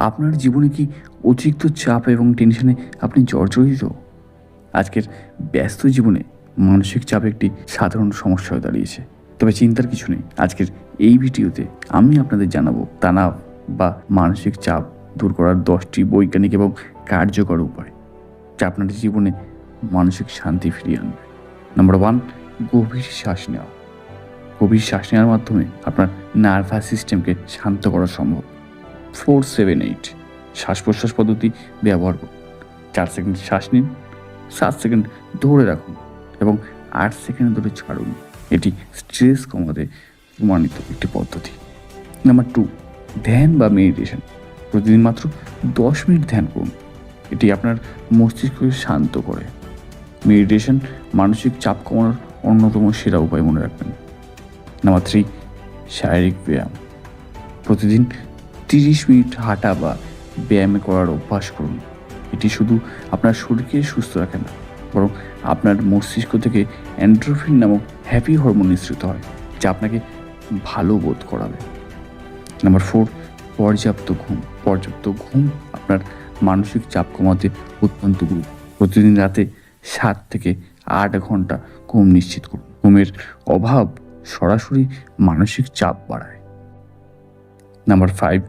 আপনার জীবনে কি অতিরিক্ত চাপ এবং টেনশনে আপনি জর্জরিত? আজকের ব্যস্ত জীবনে মানসিক চাপ একটি সাধারণ সমস্যা হয়ে দাঁড়িয়েছে। তবে চিন্তার কিছু নেই। আজকের এই ভিডিওতে আমি আপনাদের জানাব তানাব বা মানসিক চাপ দূর করার দশটি বৈজ্ঞানিক এবং কার্যকর উপায় যা আপনার জীবনে মানসিক শান্তি ফিরিয়ে আনবে। নাম্বার ওয়ান গভীর শ্বাস নেওয়া। গভীর শ্বাস নেওয়ার মাধ্যমে আপনার নার্ভাস সিস্টেমকে শান্ত করা সম্ভব। Four seven eight. শ্বাস প্রশ্বাস পদ্ধতি ব্যবহার করুন। চার সেকেন্ড শ্বাস নিন, সাত সেকেন্ড ধরে রাখুন এবং আট সেকেন্ড ধরে ছাড়ুন। এটি স্ট্রেস কমাতে প্রমাণিত একটি পদ্ধতি। নাম্বার টু, ধ্যান বা মেডিটেশন। প্রতিদিন মাত্র দশ মিনিট ধ্যান করুন। এটি আপনার মস্তিষ্ককে শান্ত করে। মেডিটেশন মানসিক চাপ কমানোর অন্যতম সেরা উপায় মনে রাখবেন। নাম্বার থ্রি, শারীরিক ব্যায়াম। প্রতিদিন তিরিশ মিনিট হাঁটা বা ব্যায়াম করার অভ্যাস করুন। এটি শুধু আপনার শরীরকে সুস্থ রাখে না, বরং আপনার মস্তিষ্ক থেকে অ্যান্ড্রোফিন নামক হ্যাপি হরমোন নিঃসৃত হয়, যা আপনাকে ভালো বোধ করাবে। নাম্বার ফোর পর্যাপ্ত ঘুম। পর্যাপ্ত ঘুম আপনার মানসিক চাপ কমাতে অত্যন্ত গুরু। প্রতিদিন রাতে সাত থেকে আট ঘণ্টা ঘুম নিশ্চিত করুন। ঘুমের অভাব সরাসরি মানসিক চাপ বাড়ায়। নাম্বার ফাইভ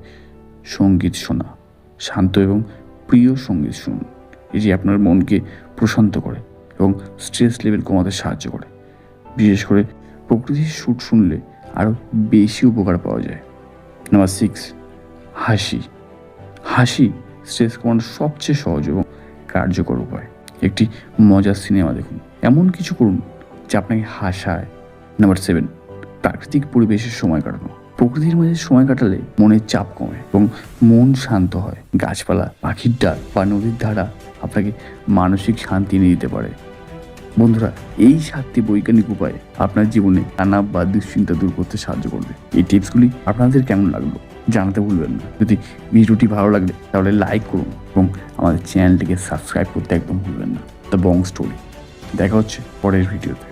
সংগীত শোনা। শান্ত এবং প্রিয় সংগীত শুনুন এটি আপনার মনকে প্রশান্ত করে এবং স্ট্রেস লেভেল কমাতে সাহায্য করে। বিশেষ করে প্রকৃতির সুর শুনলে আরও বেশি উপকার পাওয়া যায়। নাম্বার সিক্স হাসি। হাসি স্ট্রেস কমানোর সবচেয়ে সহজ এবং কার্যকর উপায়। একটি মজার সিনেমা দেখুন। এমন কিছু করুন যা আপনাকে হাসায়। নাম্বার সেভেন প্রাকৃতিক পরিবেশের সময় কাটানো। প্রকৃতির মাঝে সময় কাটালে মনের চাপ কমে এবং মন শান্ত হয়। গাছপালা, পাখির ডাক বা নদীর ধারা আপনাকে মানসিক শান্তি এনে দিতে পারে। বন্ধুরা, এই সাতটি বৈজ্ঞানিক উপায় আপনার জীবনে তানাব বা দুশ্চিন্তা দূর করতে সাহায্য করবে। এই টিপসগুলি আপনাদের কেমন লাগল জানাতে ভুলবেন না। যদি ভিডিওটি ভালো লাগলে তাহলে লাইক করুন এবং আমাদের চ্যানেলটিকে সাবস্ক্রাইব করতে একদম ভুলবেন না। The Bong story. দেখা হচ্ছে পরের ভিডিওতে।